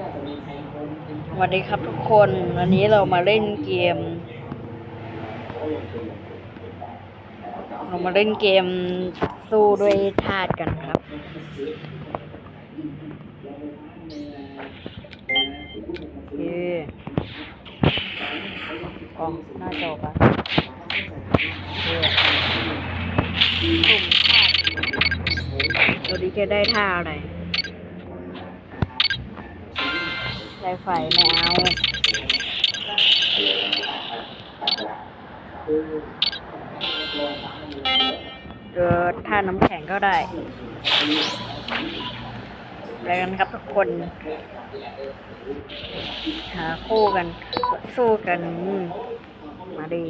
สวัสดีครับทุกคนวันนี้เรามาเล่นเกม เรามาเล่นเกมสู้ด้วยธาตุกันครับ โอเคอ๋อหน้าจอปะสุ่มธาตุตัวนี้จะได้ท่าอะไร ไฟไฟไม่เอาเออท่าน้ำแข็งก็ได้ไปกันครับทุกคน หาคู่กัน สู้กัน มาดี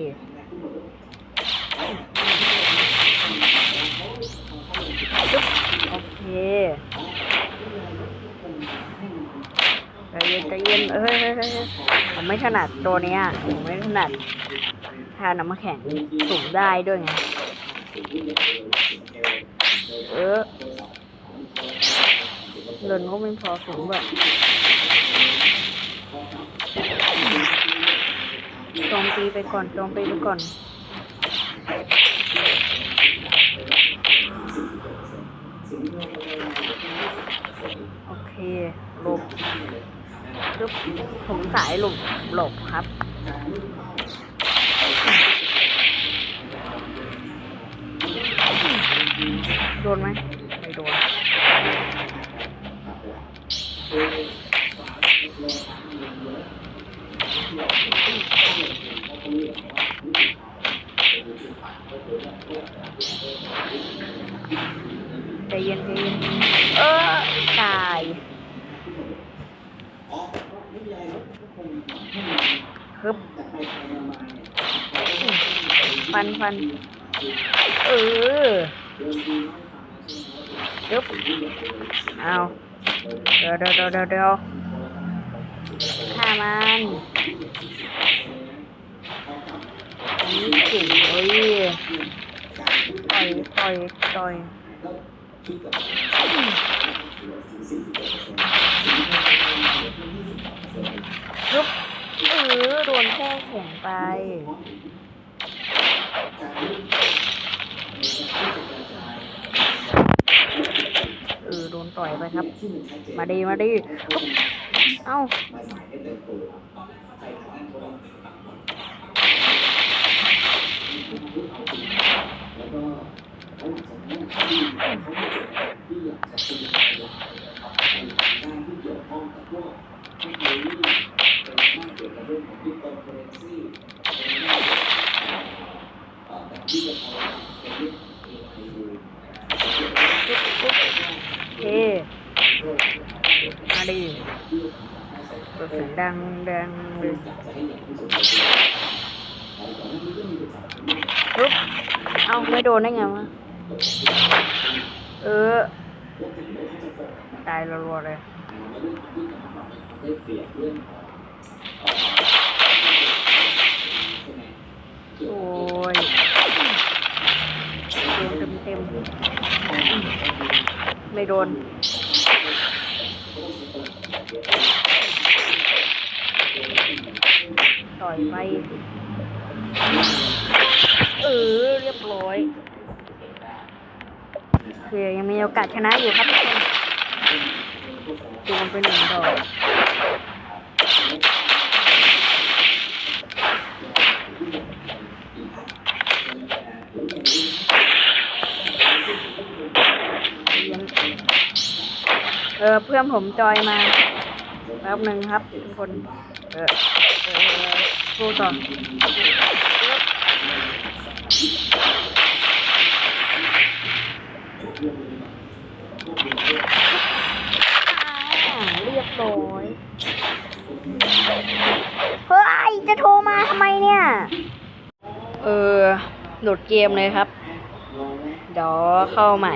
ไม่ถนัดตัวเนี้ยผมไม่ถนัดทาน้ำแข็งสูงได้ด้วยไงเออเลินก็ไม่พอสูงแบบโจมตีไปก่อนโจมตีไปก่อนโอเคลบ ปึ๊บผมสายหลบหลบครับ โดนไหมไม่โดน ฟันฟัน เออยึบเอาเดี๋ยวเดี๋ยวเดี๋ยวเดี๋ยวเดี๋ยวฆ่ามันนี่เก่งเว้ยต่อยต่อยต่อยยุบเออโดนแค่แข็งไป เออโดนต่อยไปครับ มาดีมาดีอุ๊บเอ้าโอเคมาดีเปิดเสียงดังดังเลยปุ๊บเอาไม่โดนได้ไงวะ เออ ตายรัวๆเลยโอ้ยโดนเต็มเต็มๆ ไม่โดน ต่อยไป เออ เรียบร้อยคือยังมีโอกาสชนะอยู่ครับทุกคนโดนไปหนึ่งดอก เออเพื่อนผมจอยมาแป๊บหนึ่งครับทุกคน เออเออสู้ต่ออ่าเรียบร้อยเฮ้ยจะโทรมาทำไมเนี่ย เออหลุดเกมเลยครับ เดี๋ยวเข้าใหม่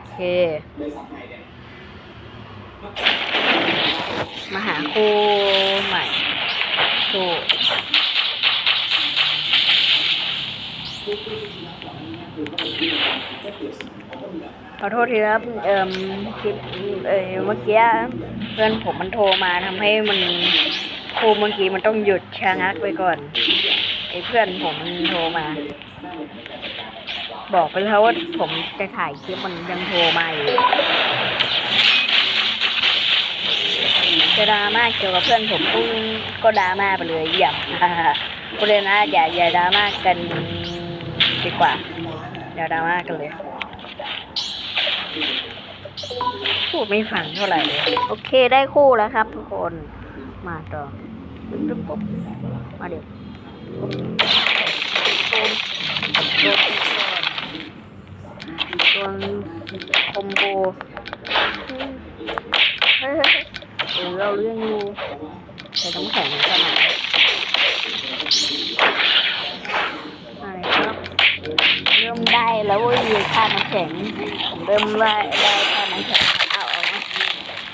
โอเค มาหาคู่ใหม่คู่ขอโทษทีครับ เอ่มคลิปเอ่อเมื่อกี้เพื่อนผมมันโทรมาทำให้มันครูเมื่อกี้มันต้องหยุดชะงักไปก่อน ไอ้เพื่อนผมโทรมา บอกไปแล้วว่าผมจะถ่ายคลิปมันยังโทรมาอยู่จะดราม่าเกี่ยวกับเพื่อนผมก็ก็ดราม่าไปเลยอย่าพูดเลยนะอย่าอย่าดราม่ากันดีกว่า อย่าดราม่ากันเลย พูดไม่ฟังเท่าไหร่เลยโอเคได้คู่แล้วครับทุกคนมาต่อปุ๊บมาเดี๋ยว โดนโดนโดนคอมโบเฮ้ยเฮ้ยเดี๋ยวเราเรื่องอยู่ใส่น้ำแข็งขนาดอะไรครับ เริ่มได้แล้วเว้ยค่าน้ำแข็งเริ่มได้ได้ค่าน้ำแข็งเอาเอา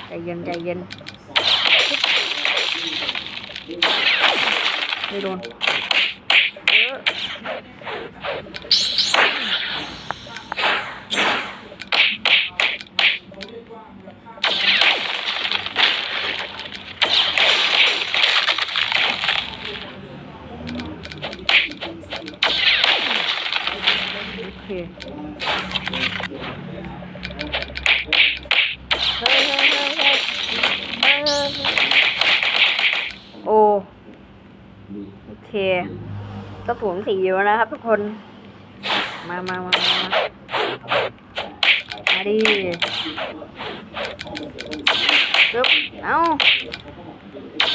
ใจเย็นใจเย็นไม่โดนเออโอเคเฮ้ยเฮ้ยเฮ้ยเฮ้ยเฮ้ยเฮ้ยโอ้ โอเค กระสุนสีอยู่นะครับทุกคนมามามามามามาดิปึ๊บเอ้า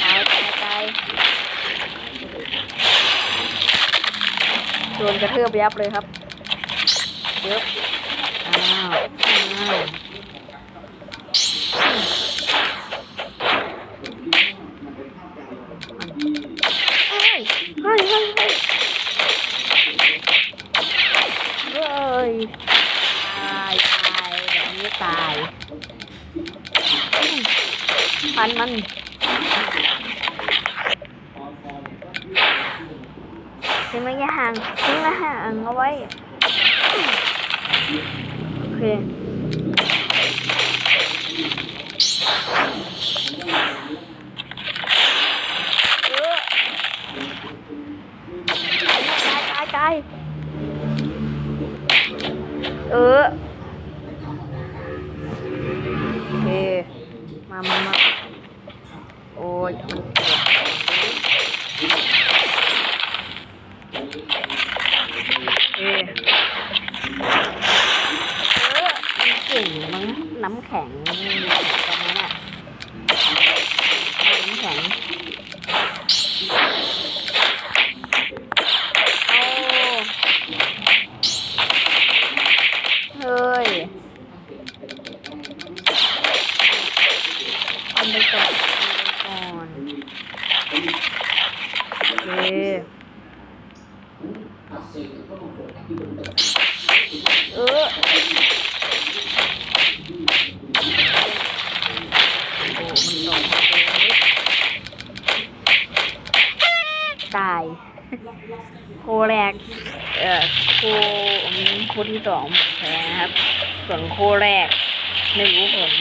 ตายตายตายโดนกระเทือบยับเลยครับปึ๊บอ้าวอ้าว ทิ้งระยะห่างทิ้งระยะห่างเอาไว้ โอเค เออตายตายตายเออ โอเค มามามาโอ้ยมันปวด เออเออมันเก่งมั้งน้ำแข็งตรงนั้นอะน้ำแข็งโอ้เฮ้ยทำไปก่อนทำไปก่อนโอเคเออโอ้มันตก ตาย โคแรก เอ่อโคโคที่สองแพ้นะครับ ส่วนโคแรกไม่รู้ผล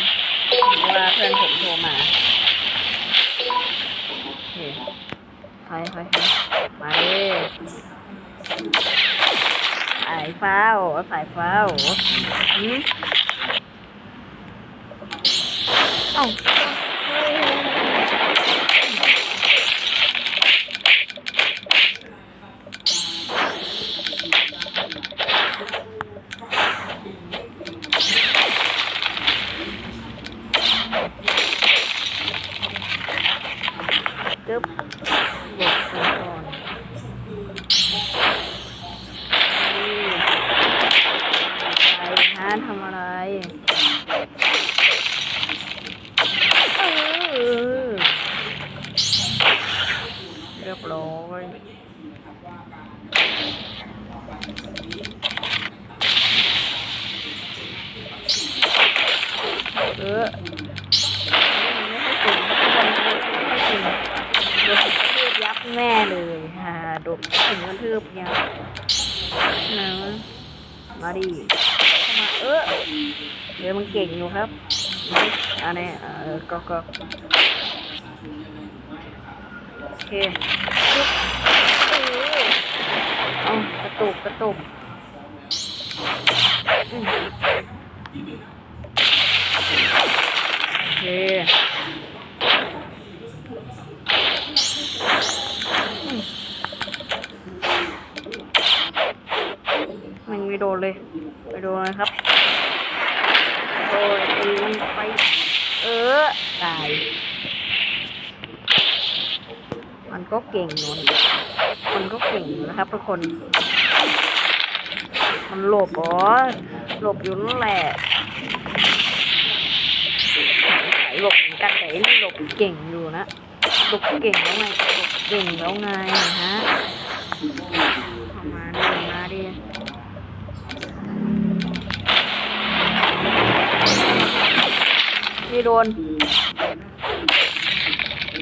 ว่าเพื่อนผมโทรมาโอเคไปไปไปมาเลยสายเฝ้าสายเฝ้าหืมเอ้าเฮ้ยกึ๊บหลบไปก่อนนี่ไปฮะทำอะไรเออเรียบร้อยเออไม่ให้ถึงไม่ให้ถึงโดนกระทืบยับแน่เลยฮ่าโดนถึงกระทืบยับนะมาดิมาเออเดี๋ยวมันเก่งอยู่ครับอันนี้เออก็ก็ โอเคปึ๊บเอากระตุกกระตุกโอเคมันไม่โดนเลยไม่โดนเลยครับโดนตีมันไป เออ ตาย มันก็เก่งอยู่นมันก็เก่งอยู่นะครับทุกคน มันหลบอ๋อหลบอยู่นั่นแหละหลบเหมือนกันแต่ไอ้นี่หลบเก่งอยู่นะหลบเก่งแล้วไงหลบเก่งแล้วไงฮะมาดิมาดินี่โดน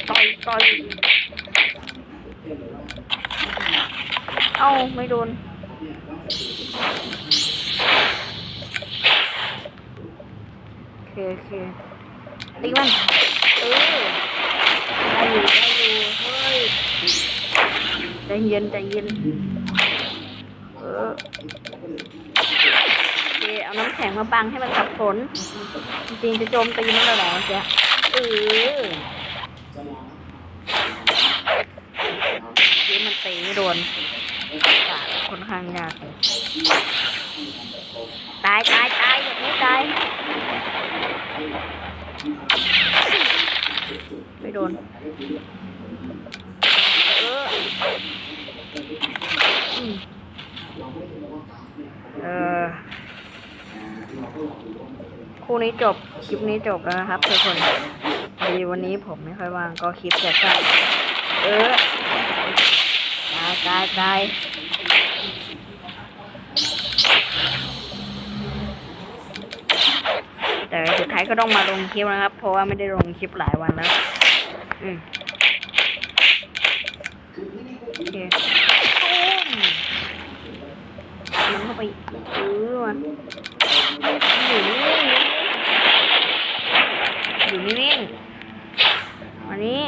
ต่อยต่อย เอ้า ไม่โดน โอเคโอเคตีมันเออได้อยู่ได้อยู่เฮ้ยใจเย็นใจเย็นเออโอเคเอาน้ำแข็งมาบังให้มันสับสนจริงๆจะโจมตีมันแล้วเหรอเจ๊ะเออที่มันตีไม่โดนปาด ค่อนข้างยากเลยตายตายตายแบบนี้ตาย ไม่โดน เออเออคู่นี้จบ คลิปนี้จบแล้วนะครับทุกคนดีวันนี้ผมไม่ค่อยว่างก็คลิปจะสั้นเออ ตายตายตายแต่สุดท้ายก็ต้องมาลงคลิปนะครับ เพราะว่าไม่ได้ลงคลิปหลายวันแล้ว อืมโอเคตุ้มันเข้าไปเออว่ะอยู่นี่งอยู่นิ่งๆมานี่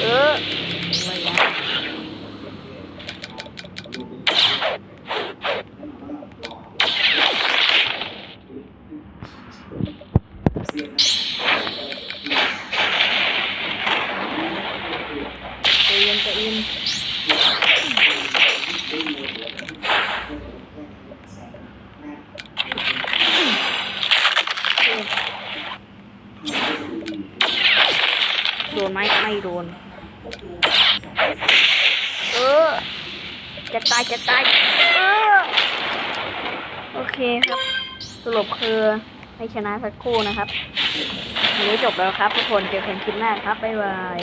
เออไว้ยะใจเย็นใจเย็นโดน ไม่โดน เออ จะตายจะตาย เออ โอเคครับ สรุปคือไม่ชนะสักคู่นะครับวันนี้จบแล้วครับทุกคน เจอกันคลิปหน้าครับ บ๊ายบาย